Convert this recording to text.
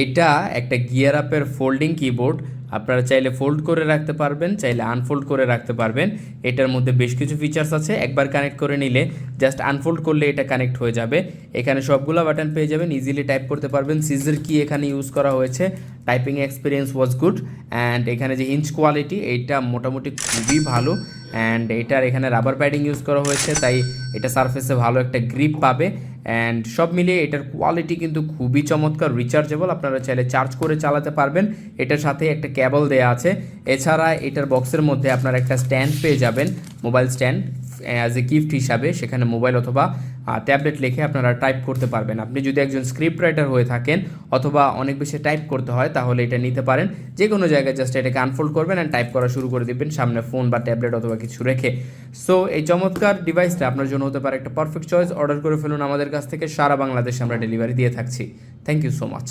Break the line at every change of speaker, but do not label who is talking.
এইটা একটা গিয়ার আপের ফোল্ডিং কিবোর্ড আপনারা চাইলে ফোল্ড করে রাখতে পারবেন, চাইলে আনফোল্ড করে রাখতে পারবেন। এটার মধ্যে বেশ কিছু ফিচার্স আছে, একবার কানেক্ট করে নিলে জাস্ট আনফোল্ড করলে এটা কানেক্ট হয়ে যাবে। এখানে সবগুলো বাটন পেয়ে যাবেন ইজিলি টাইপ করতে পারবেন। সিজার কি এখানে ইউজ করা হয়েছে typing experience was good and এখানে যে হিঞ্চ কোয়ালিটি এইটা মোটামুটি খুবই ভালো। অ্যান্ড এটার এখানে রাবার প্যাডিং ইউজ করা হয়েছে, তাই এটা সারফেসে ভালো একটা গ্রিপ পাবে। অ্যান্ড সব মিলিয়ে এটার কোয়ালিটি কিন্তু খুবই চমৎকার রিচার্জেবল আপনারা চাইলে চার্জ করে চালাতে পারবেন। এটার সাথে একটা ক্যাবল দেয়া আছে। এছাড়া এটার বক্সের মধ্যে আপনারা একটা স্ট্যান্ড পেয়ে যাবেন mobile stand as a gift হিসাবে সেখানে মোবাইল অথবা ট্যাবলেট লিখে আপনারা টাইপ করতে পারবেন। আপনি যদি একজন স্ক্রিপ্ট রাইটার হয়ে থাকেন অথবা অনেক বেশি টাইপ করতে হয়, তাহলে এটা নিতে পারেন। যে কোনো জায়গায় জাস্ট এটাকে আনফোল্ড করবেন অ্যান্ড টাইপ করা শুরু করে দিবেন, সামনে ফোন বা ট্যাবলেট অথবা কিছু রেখে। সো এই চমৎকার ডিভাইসটা আপনার জন্য হতে পারে একটা পারফেক্ট চয়েস অর্ডার করে ফেলুন আমাদের কাছ থেকে, সারা বাংলাদেশে আমরা ডেলিভারি দিয়ে থাকছি। Thank you so much